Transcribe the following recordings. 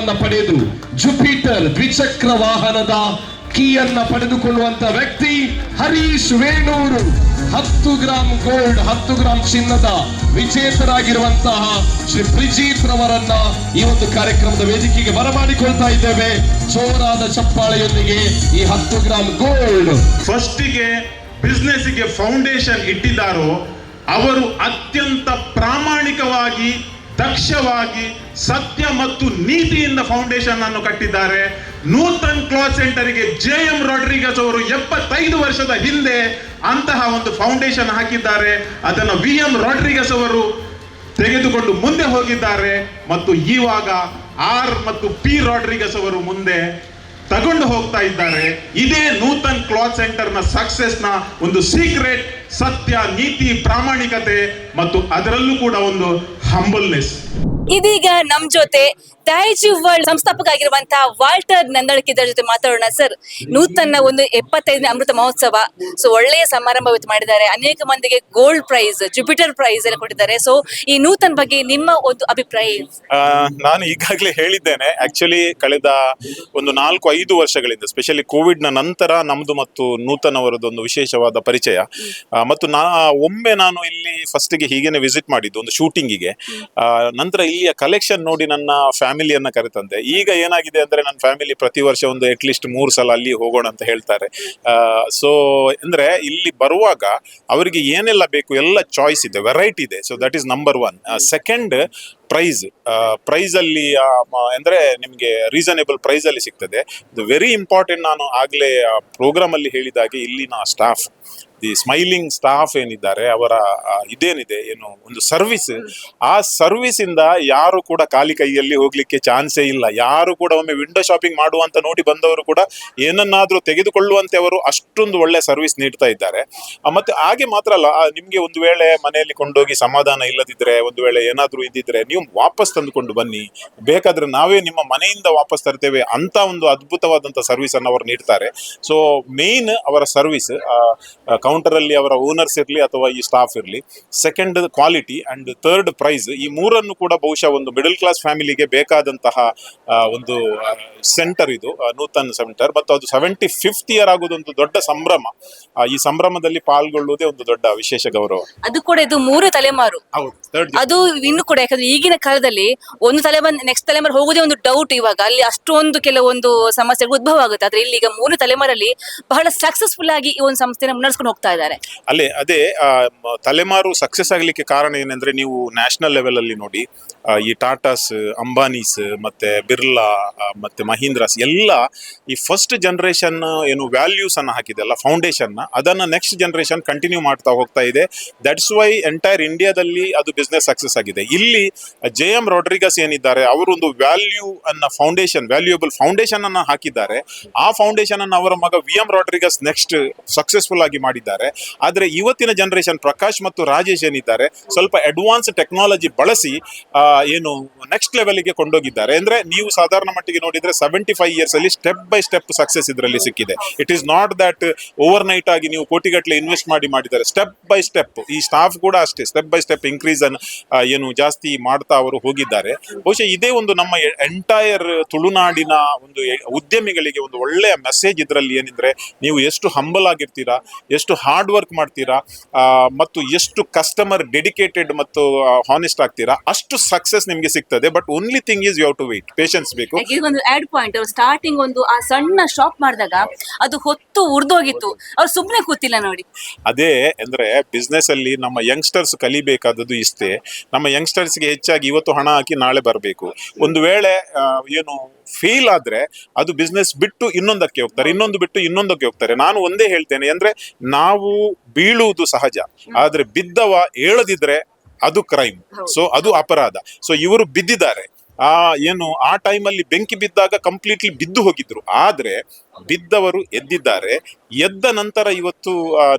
ಬಹುಮಾನವನ್ನ ಪಡೆದು ಜುಪಿಟರ್ ದ್ವಿಚಕ್ರ ವಾಹನದ ಕೀಯನ್ನ ಪಡೆದುಕೊಳ್ಳುವಂತ ವ್ಯಕ್ತಿ ಹರೀಶ್ ವೇಣೂರು. ಹತ್ತು ಗ್ರಾಂ ಗೋಲ್ಡ್ ಹತ್ತು ಗ್ರಾಂ ಚಿನ್ನದ ವಿಜೇತರಾಗಿರುವಂತಹ ಶ್ರೀ ಪ್ರಿಜೀತ್ ರವರನ್ನ ಈ ಒಂದು ಕಾರ್ಯಕ್ರಮದ ವೇದಿಕೆಗೆ ಬರಮಾಡಿಕೊಳ್ತಾ ಇದ್ದೇವೆ. ಜೋರಾದ ಚಪ್ಪಾಳೆಯೊಂದಿಗೆ ಈ ಹತ್ತು ಗ್ರಾಂ ಗೋಲ್ಡ್ ಫಸ್ಟಿಗೆ ಬಿಸ್ನೆಸ್ಗೆ ಫೌಂಡೇಶನ್ ಇಟ್ಟಿದ್ದಾರೋ, ಅವರು ಅತ್ಯಂತ ಪ್ರಾಮಾಣಿಕವಾಗಿ ದಕ್ಷವಾಗಿ ಸತ್ಯ ಮತ್ತು ನೀತಿಯಿಂದ ಫೌಂಡೇಶನ್ ಅನ್ನು ಕಟ್ಟಿದ್ದಾರೆ. ನೂತನ್ ಕ್ಲಾತ್ ಸೆಂಟರ್ಗೆ ಜೆ ಎಂ ರಾಡ್ರಿಗಸ್ ಅವರು ಎಪ್ಪತ್ತೈದು ವರ್ಷದ ಹಿಂದೆ ಅಂತಹ ಒಂದು ಫೌಂಡೇಶನ್ ಹಾಕಿದ್ದಾರೆ. ಅದನ್ನು ವಿ ಎಂ ರಾಡ್ರಿಗಸ್ ಅವರು ತೆಗೆದುಕೊಂಡು ಮುಂದೆ ಹೋಗಿದ್ದಾರೆ. ಮತ್ತು ಇವಾಗ ಆರ್ ಮತ್ತು ಪಿ ರಾಡ್ರಿಗಸ್ ಅವರು ಮುಂದೆ ತಗೊಂಡು ಹೋಗ್ತಾ ಇದ್ದಾರೆ. ಇದೇ ನೂತನ್ ಕ್ಲಾತ್ ಸೆಂಟರ್ನ ಸಕ್ಸೆಸ್ನ ಒಂದು ಸೀಕ್ರೆಟ್ ಸತ್ಯ, ನೀತಿ, ಪ್ರಾಮಾಣಿಕತೆ ಮತ್ತು ಅದರಲ್ಲೂ ಕೂಡ ಒಂದು ಹಂಬಲ್ನೆಸ್ ಇದೀಗ ನಮ್ ಜೊತೆ ಟ್ಯಾಜ್ ವರ್ಲ್ಡ್ ಸಂಸ್ಥಾಪಕ ಆಗಿರುವಂತಹ ವಾಲ್ಟರ್ ನಂದಳಕಿದರ ಜೊತೆ ಮಾತಾಡೋಣ, ಸರ್. ನೂತನ ಒಂದು ಎಪ್ಪತ್ತೈದನೇ ಅಮೃತ ಮಹೋತ್ಸವ. ಸೊ, ಒಳ್ಳೆಯ ಸಮಾರಂಭ ಮಾಡಿದ್ದಾರೆ. ಅನೇಕ ಮಂದಿಗೆ ಗೋಲ್ಡ್ ಪ್ರೈಸ್ ಜುಪಿಟರ್ ಪ್ರೈಸ್ ಎಲ್ಲ ಕೊಟ್ಟಿದ್ದಾರೆ. ಸೊ, ಈ ನೂತನ ಬಗ್ಗೆ ನಿಮ್ಮ ಒಂದು ಅಭಿಪ್ರಾಯ? ನಾನು ಈಗಾಗಲೇ ಹೇಳಿದ್ದೇನೆ. ಆಕ್ಚುಲಿ ಕಳೆದ ಒಂದು ನಾಲ್ಕು, ಐದು ವರ್ಷಗಳಿಂದ ಸ್ಪೆಷಲಿ ಕೋವಿಡ್ನ ನಂತರ ನಮ್ದು ಮತ್ತು ನೂತನ್ ಅವರದ್ದು ಒಂದು ವಿಶೇಷವಾದ ಪರಿಚಯ. ಮತ್ತು ನಾ, ಒಮ್ಮೆ ನಾನು ಇಲ್ಲಿ ಫಸ್ಟಿಗೆ ಹೀಗೇನೆ ವಿಸಿಟ್ ಮಾಡಿದ್ದು ಒಂದು ಶೂಟಿಂಗಿಗೆ ನಂತರ ಇಲ್ಲಿಯ ಕಲೆಕ್ಷನ್ ನೋಡಿ ನನ್ನ ಫ್ಯಾಮಿಲಿಯನ್ನ ಕರೆತಂದೆ. ಈಗ ಏನಾಗಿದೆ ಅಂದ್ರೆ ನನ್ನ ಫ್ಯಾಮಿಲಿ ಪ್ರತಿ ವರ್ಷ ಒಂದು ಅಟ್ಲೀಸ್ಟ್ ಮೂರು ಸಲ ಅಲ್ಲಿ ಹೋಗೋಣ ಅಂತ ಹೇಳ್ತಾರೆ. ಸೊ ಅಂದ್ರೆ ಇಲ್ಲಿ ಬರುವಾಗ ಅವರಿಗೆ ಏನೆಲ್ಲ ಬೇಕು ಎಲ್ಲ ಚಾಯ್ಸ್ ಇದೆ ವೆರೈಟಿ ಇದೆ. So that is number one second price price ಅಲ್ಲಿ ಆ, ಅಂದ್ರೆ ನಿಮಗೆ ರೀಸನೇಬಲ್ ಪ್ರೈಸ್ ಅಲ್ಲಿ ಸಿಗ್ತದೆ. ಇದು ವೆರಿ ಇಂಪಾರ್ಟೆಂಟ್ ನಾನು ಆಗ್ಲೇ ಪ್ರೋಗ್ರಾಮ್ ಅಲ್ಲಿ ಹೇಳಿದಾಗೆ ಇಲ್ಲಿನ ಸ್ಟಾಫ್ ದಿ ಸ್ಮೈಲಿಂಗ್ ಸ್ಟಾಫ್ ಏನಿದ್ದಾರೆ ಅವರ ಇದೇನಿದೆ ಏನು ಒಂದು ಸರ್ವಿಸ್ ಆ ಸರ್ವಿಸ್ ಇಂದ ಯಾರು ಕೂಡ ಖಾಲಿ ಕೈಯಲ್ಲಿ ಹೋಗ್ಲಿಕ್ಕೆ ಚಾನ್ಸೇ ಇಲ್ಲ. ಯಾರು ಕೂಡ ಒಮ್ಮೆ ವಿಂಡೋ ಶಾಪಿಂಗ್ ಮಾಡುವಂತ ನೋಡಿ ಬಂದವರು ಕೂಡ ಏನನ್ನಾದ್ರೂ ತೆಗೆದುಕೊಳ್ಳುವಂತೆ ಅವರು ಅಷ್ಟೊಂದು ಒಳ್ಳೆ ಸರ್ವಿಸ್ ನೀಡ್ತಾ ಇದ್ದಾರೆ. ಮತ್ತೆ ಹಾಗೆ ಮಾತ್ರ ಅಲ್ಲ ನಿಮ್ಗೆ ಒಂದು ವೇಳೆ ಮನೆಯಲ್ಲಿ ಕೊಂಡೋಗಿ ಸಮಾಧಾನ ಇಲ್ಲದಿದ್ರೆ ಒಂದು ವೇಳೆ ಏನಾದ್ರೂ ಇದ್ದಿದ್ರೆ ನೀವು ವಾಪಸ್ ತಂದುಕೊಂಡು ಬನ್ನಿ. ಬೇಕಾದ್ರೆ ನಾವೇ ನಿಮ್ಮ ಮನೆಯಿಂದ ವಾಪಸ್ ತರ್ತೇವೆ ಅಂತ ಒಂದು ಅದ್ಭುತವಾದಂತ ಸರ್ವಿಸ್ ಅನ್ನು ಅವರು ನೀಡ್ತಾರೆ. ಸೊ ಮೇನ್ ಅವರ ಸರ್ವಿಸ್ ಕೌಂಟರ್ ಅಲ್ಲಿ ಅವರ ಓನರ್ಸ್ ಇರಲಿ ಅಥವಾ ಈ ಸ್ಟಾಫ್ ಇರಲಿ second quality and third price ಈ ಮೂರನ್ನು ಕೂಡ ಬಹುಶಃ ಒಂದು ಮಿಡಲ್ ಕ್ಲಾಸ್ ಫ್ಯಾಮಿಲಿಗೆ ಬೇಕಾದಂತಹ ಒಂದು ಸೆಂಟರ್ ಇದು ನೂತನ್ ಸೆಂಟರ್ ಮತ್ತು ಅದು ಸೆವೆಂಟಿ ಫಿಫ್ತ್ ಇಯರ್ ಆಗುವುದೊಂದು ದೊಡ್ಡ ಸಂಭ್ರಮ. ಈ ಸಂಭ್ರಮದಲ್ಲಿ ಪಾಲ್ಗೊಳ್ಳುವುದೇ ಒಂದು ದೊಡ್ಡ ವಿಶೇಷ ಗೌರವ. ಅದು ಕೂಡ ಇದು ಮೂರು ತಲೆಮಾರು. ಅದು ಇನ್ನು ಕೂಡ ಯಾಕಂದ್ರೆ ಈಗಿನ ಕಾಲದಲ್ಲಿ ಒಂದು ತಲೆಮಾರು ನೆಕ್ಸ್ಟ್ ತಲೆಮಾರು ಹೋಗೋದೇ ಒಂದು ಡೌಟ್ ಇವಾಗ. ಅಲ್ಲಿ ಅಷ್ಟೊಂದು ಕೆಲವೊಂದು ಸಮಸ್ಯೆಗಳು ಉದ್ಭವ ಆಗುತ್ತೆ. ಆದ್ರೆ ಇಲ್ಲಿ ಈಗ ಮೂರು ತಲೆಮಾರಲ್ಲಿ ಬಹಳ ಸಕ್ಸಸ್ಫುಲ್ ಆಗಿ ಈ ಒಂದು ಸಂಸ್ಥೆನ ಮುನ್ನಡೆಸ್ಕೊಂಡು ಹೋಗ್ತಾ ಇದ್ದಾರೆ. ಅಲ್ಲೇ, ಅದೇ ತಲೆಮಾರು ಸಕ್ಸಸ್ ಆಗಲಿಕ್ಕೆ ಕಾರಣ ಏನಂದ್ರೆ ನೀವು ನ್ಯಾಷನಲ್ ಲೆವೆಲ್ ಅಲ್ಲಿ ನೋಡಿ ಈ ಟಾಟಾಸ್, ಅಂಬಾನೀಸ್, ಮತ್ತೆ ಬಿರ್ಲಾ ಮತ್ತು ಮಹೀಂದ್ರಾಸ್, ಎಲ್ಲ ಈ ಫಸ್ಟ್ ಜನರೇಷನ್ ಏನು ವ್ಯಾಲ್ಯೂಸ್ ಅನ್ನ ಹಾಕಿದೆಲ್ಲ ಫೌಂಡೇಶನ್ ಅದನ್ನ ನೆಕ್ಸ್ಟ್ ಜನರೇಷನ್ ಕಂಟಿನ್ಯೂ ಮಾಡ್ತಾ ಹೋಗ್ತಾ ಇದೆ. ದಟ್ಸ್ ವೈ ಎಂಟೈರ್ ಇಂಡಿಯಾದಲ್ಲಿ ಅದು ಬಿಸ್ನೆಸ್ ಸಕ್ಸಸ್ ಆಗಿದೆ. ಇಲ್ಲಿ ಜೆ ಎಂ ರಾಡ್ರಿಗಸ್ ಏನಿದ್ದಾರೆ, ಅವರೊಂದು ವ್ಯಾಲ್ಯೂ ಅನ್ನ ಫೌಂಡೇಶನ್ ವ್ಯಾಲ್ಯೂಯಬಲ್ ಫೌಂಡೇಶನ್ ಅನ್ನ ಹಾಕಿದ್ದಾರೆ. ಆ ಫೌಂಡೇಶನ್ ಅನ್ನು ಅವರ ಮಗ V M Rodrigues next successful ಆಗಿ ಮಾಡಿದ್ದಾರೆ. ಆದರೆ ಇವತ್ತಿನ ಜನರೇಷನ್ ಪ್ರಕಾಶ್ ಮತ್ತು ರಾಜೇಶ್ ಏನಿದ್ದಾರೆ, ಸ್ವಲ್ಪ ಅಡ್ವಾನ್ಸ್ ಟೆಕ್ನಾಲಜಿ ಬಳಸಿ ಏನು ನೆಕ್ಸ್ಟ್ ಲೆವೆಲ್ಗೆ ಕೊಂಡೋಗಿದ್ದಾರೆ. ಅಂದ್ರೆ ನೀವು ಸಾಧಾರಣ ಮಟ್ಟಿಗೆ ನೋಡಿದ್ರೆ ಸೆವೆಂಟಿ ಫೈವ್ ಇಯರ್ಸ್ ಅಲ್ಲಿ ಸ್ಟೆಪ್ ಬೈ ಸ್ಟೆಪ್ ಸಕ್ಸಸ್ ಇದರಲ್ಲಿ ಸಿಕ್ಕಿದೆ. It is not that overnight ಆಗಿ ನೀವು ಕೋಟಿಗಟ್ಟಲೆ ಇನ್ವೆಸ್ಟ್ ಮಾಡಿ ಮಾಡಿದ್ದಾರೆ. ಸ್ಟೆಪ್ ಬೈ ಸ್ಟೆಪ್ ಈ ಸ್ಟಾಫ್ ಕೂಡ ಅಷ್ಟೇ ಸ್ಟೆಪ್ ಬೈ ಸ್ಟೆಪ್ ಇನ್ಕ್ರೀಸ್ ಅನ್ನು ಆ, ಏನು ಜಾಸ್ತಿ ಮಾಡ್ತಾ ಅವರು ಹೋಗಿದ್ದಾರೆ. ಬಹುಶಃ ಇದೇ ಒಂದು ನಮ್ಮ ಎಂಟೈರ್ ತುಳುನಾಡಿನ ಒಂದು ಉದ್ಯಮಿಗಳಿಗೆ ಒಂದು ಒಳ್ಳೆಯ ಮೆಸೇಜ್ ಇದರಲ್ಲಿ ಏನಿದ್ರೆ ನೀವು ಎಷ್ಟು ಹಂಬಲ್ ಆಗಿರ್ತೀರಾ ಎಷ್ಟು ಹಾರ್ಡ್ ವರ್ಕ್ ಮಾಡ್ತೀರಾ ಮತ್ತು ಎಷ್ಟು ಕಸ್ಟಮರ್ ಡೆಡಿಕೇಟೆಡ್ ಮತ್ತು ಹಾನೆಸ್ಟ್ ಆಗ್ತೀರಾ ಅಷ್ಟು ಸಕ್ಸಸ್ ನಿಮಗೆ ಸಿಗ್ತದೆ but only thing is you have to wait patience ಬೇಕು. ಈಗ ಒಂದು ಆಡ್ ಪಾಯಿಂಟ್ ಅವ್ರು ಸ್ಟಾರ್ಟಿಂಗ್ ಒಂದು ಆ ಸಣ್ಣ ಶಾಪ್ ಮಾಡಿದಾಗ ಅದು ಹೊತ್ತು ಉರ್ದೋಗಿತ್ತು. ಅವ್ರು ಸುಮ್ಮನೆ ಕೂತಿಲ್ಲ ನೋಡಿ. ಅದೇ ಅಂದ್ರೆ ಬಿಸ್ನೆಸ್ ಅಲ್ಲಿ ನಮ್ಮ ಯಂಗ್ಸ್ಟರ್ಸ್ ಕಲಿಬೇಕಾದದ್ದು ಇಷ್ಟೇ. ನಮ್ಮ ಯಂಗ್ಸ್ಟರ್ಸ್ಗೆ ಹೆಚ್ಚಾಗಿ ಇವತ್ತು ಹಣ ಹಾಕಿ ನಾಳೆ ಬರಬೇಕು. ಒಂದು ವೇಳೆ ಆ, ಏನು ಫೇಲ್ ಆದ್ರೆ ಅದು ಬಿಸ್ನೆಸ್ ಬಿಟ್ಟು ಇನ್ನೊಂದಕ್ಕೆ ಹೋಗ್ತಾರೆ. ಇನ್ನೊಂದು ಬಿಟ್ಟು ಇನ್ನೊಂದಕ್ಕೆ ಹೋಗ್ತಾರೆ. ನಾನು ಒಂದೇ ಹೇಳ್ತೇನೆ ಅಂದ್ರೆ ನಾವು ಬೀಳುವುದು ಸಹಜ. ಆದ್ರೆ ಬಿದ್ದವ ಏಳದಿದ್ರೆ ಅದು ಕ್ರೈಮ್ ಸೊ ಅದು ಅಪರಾಧ. ಸೊ ಇವರು ಬಿದ್ದಿದ್ದಾರೆ. ಆ ಏನು ಆ ಟೈಮಲ್ಲಿ ಬೆಂಕಿ ಬಿದ್ದಾಗ ಕಂಪ್ಲೀಟ್ಲಿ ಬಿದ್ದು ಹೋಗಿದ್ರು. ಆದ್ರೆ ಬಿದ್ದವರು ಎದ್ದಿದ್ದಾರೆ. ಎದ್ದ ನಂತರ ಇವತ್ತು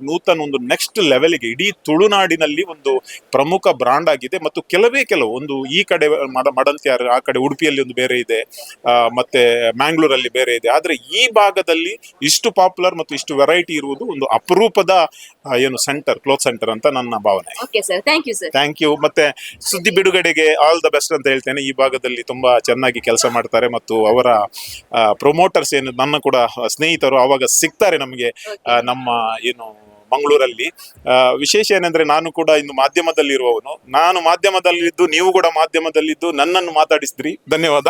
ನೂತನ ಒಂದು ನೆಕ್ಸ್ಟ್ ಲೆವೆಲ್ಗೆ ಇಡೀ ತುಳುನಾಡಿನಲ್ಲಿ ಒಂದು ಪ್ರಮುಖ ಬ್ರಾಂಡ್ ಆಗಿದೆ. ಮತ್ತು ಕೆಲವೇ ಕೆಲವು ಒಂದು ಈ ಕಡೆ ಮಡ ಮಡಂತ್ಯಾರು ಆ ಕಡೆ ಉಡುಪಿಯಲ್ಲಿ ಒಂದು ಬೇರೆ ಇದೆ ಮತ್ತೆ ಮ್ಯಾಂಗ್ಳೂರಲ್ಲಿ ಬೇರೆ ಇದೆ. ಆದರೆ ಈ ಭಾಗದಲ್ಲಿ ಇಷ್ಟು ಪಾಪ್ಯುಲರ್ ಮತ್ತು ಇಷ್ಟು ವೆರೈಟಿ ಇರುವುದು ಒಂದು ಅಪರೂಪದ ಏನು ಸೆಂಟರ್ ಕ್ಲೋತ್ ಸೆಂಟರ್ ಅಂತ ನನ್ನ ಭಾವನೆ. Okay sir thank you sir thank you ಮತ್ತೆ ಸುದ್ದಿ ಬಿಡುಗಡೆಗೆ ಆಲ್ ದ ಬೆಸ್ಟ್ ಅಂತ ಹೇಳ್ತೇನೆ. ಈ ಭಾಗದಲ್ಲಿ ತುಂಬಾ ಚೆನ್ನಾಗಿ ಕೆಲಸ ಮಾಡ್ತಾರೆ. ಮತ್ತು ಅವರ ಪ್ರೊಮೋಟರ್ಸ್ ಏನು ನನ್ನ ಕೂಡ ಸ್ನೇಹಿತರು ಅವಾಗ ಸಿಗ್ತಾರೆ ನಮಗೆ ನಮ್ಮ ಏನು ಮಂಗಳೂರಲ್ಲಿ. ವಿಶೇಷ ಏನಂದ್ರೆ ನಾನು ಕೂಡ ಇಂದು ಮಾಧ್ಯಮದಲ್ಲಿ ಇರುವವನು ನಾನು ಮಾಧ್ಯಮದಲ್ಲಿದ್ದು ನೀವು ಕೂಡ ಮಾಧ್ಯಮದಲ್ಲಿದ್ದು ನನ್ನನ್ನು ಮಾತಾಡಿಸಿದ್ರಿ. ಧನ್ಯವಾದ.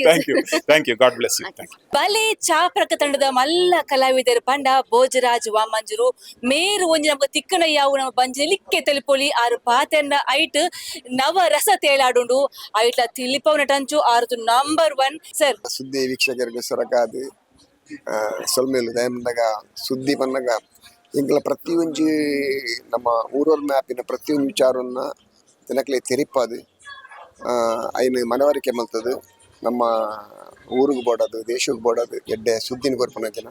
Thank you thank you God bless you thank you Bale Chaparka ತಂಡದ ಮಲ್ಲ ಕಲಾವಿದರ ಪಂಡ ಭೋಜರಾಜ್ ವಾಮಂಜರು ಮೇರು ಒಂಜಿ ನಮ್ಮ ತಿಕ್ಕನ ಯಾವು ನಮ್ಮ ಬಂಜಲಿಕ್ಕೆ ತಲುಪೊಳಿ ಆರು ಪಾತೆನ್ನ ಐಟ್ ನವ ರಸ ತೇಲಾಡುಂಡು. ಐಟ್ಲ ತಿಲಿಪವನ ಟಂಚು ಆರು ನಂಬರ್ ಒನ್ ಸರ್ ಸುದ್ದಿ ವೀಕ್ಷಕರಿಗೆ ಸೊರಕಾದು. ಸೊಲ್ಮೇಲು ದಯಮಂದಾಗ ಸುದ್ದಿ ಬಂದಾಗ ಇಂಕಲ ಪ್ರತಿಯೊಂಜಿ ನಮ್ಮ ಊರಲ್ ಮ್ಯಾಪಿನ ಪ್ರತಿಯೊಂದು ವಿಚಾರವನ್ನ ಜನಕ್ಲೆ ತೆರಿಪಾದು. ಐನು ಮನವರಿಕೆ ಮಲ್ತದು ನಮ್ಮ ಊರಿಗೆ ಬೋಡೋದು ದೇಶಕ್ಕೆ ಬೋಡೋದು ಎಡ್ಡೆ ಸುದ್ದಿನ ಕೊರ್ಪನ ಜನ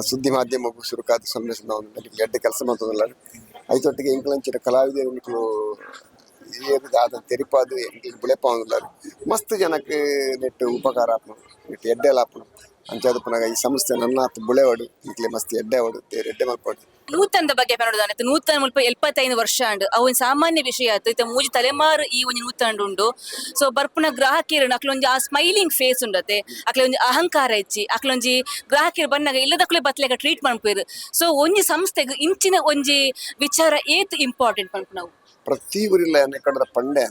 ಸುದ್ದಿ ಮಾಧ್ಯಮ ಸುರುಕಾದ ಸಂದೇಶ ನಾವು ಎಡ್ಡೆ ಕೆಲಸ ಮಾಡ್ತದಲ್ಲ ಐತೊಟ್ಟಿಗೆ ಇಂಕ್ಲಂಚಿನ ಕಲಾವಿದರು ಏನಿದೆ ಅದನ್ನು ತೆರಿಪಾದು ಎಂಕ್ಲಿಗೆ ಬುಳೆಪ ಮಸ್ತ್ ಜನಕ್ಕೆ ನೆಟ್ಟು ಉಪಕಾರ ಆಪುನು ನೆಟ್ಟು ಎಡ್ಡೆಲ್ಲ ಆಪುನು ಅಂಚಾದ ಪುನಗ ಈ ಸಂಸ್ಥೆ ನನ್ನ ಬುಳೆವಾಡು ಇಂಕ್ಲೆ ಮಸ್ತಿ ಎಡ್ಡೆ ಹೊಡು ತೇರು ಎಡ್ಡೆ ಮಲ್ಪಾಡು ನೂತನದ ಬಗ್ಗೆ ನೋಡೋದಾನೆ ನೂತನ ಮುಲ್ಪ ಎಲ್ಪತ್ತೈದು ವರ್ಷ ಅಂಡ್ ಅವು ಸಾಮಾನ್ಯ ವಿಷಯ ಆಯ್ತು. ಇತ್ತ ಮೂಜಿ ತಲೆಮಾರು ಈ ಒಂದು ನೂತನ ಉಂಡು. ಸೊ ಬರ್ಪುನ ಗ್ರಾಹಕಿಯರು ಅಕ್ಲೊಂಜಿ ಆ ಸ್ಮೈಲಿಂಗ್ ಫೇಸ್ ಉಂಡತೆ. ಅಕ್ಲೆ ಒಂಜಿ ಅಹಂಕಾರ ಹೆಚ್ಚಿ ಅಕ್ಲೊಂಜಿ ಗ್ರಾಹಕಿಯರು ಬಂದಾಗ ಇಲ್ಲದಕ್ಕೂ ಬತ್ಲೆಗ ಟ್ರೀಟ್ ಮಾಡ್ಪೇರು ಸೊ ಒಂಜಿ ಸಂಸ್ಥೆಗ್ ಇಂಚಿನ ಒಂಜಿ ವಿಚಾರ ಏತ್ ಇಂಪಾರ್ಟೆಂಟ್ ನಾವು? ಪ್ರತಿ ಊರಿಲ್ಲ ಪಂಡೆ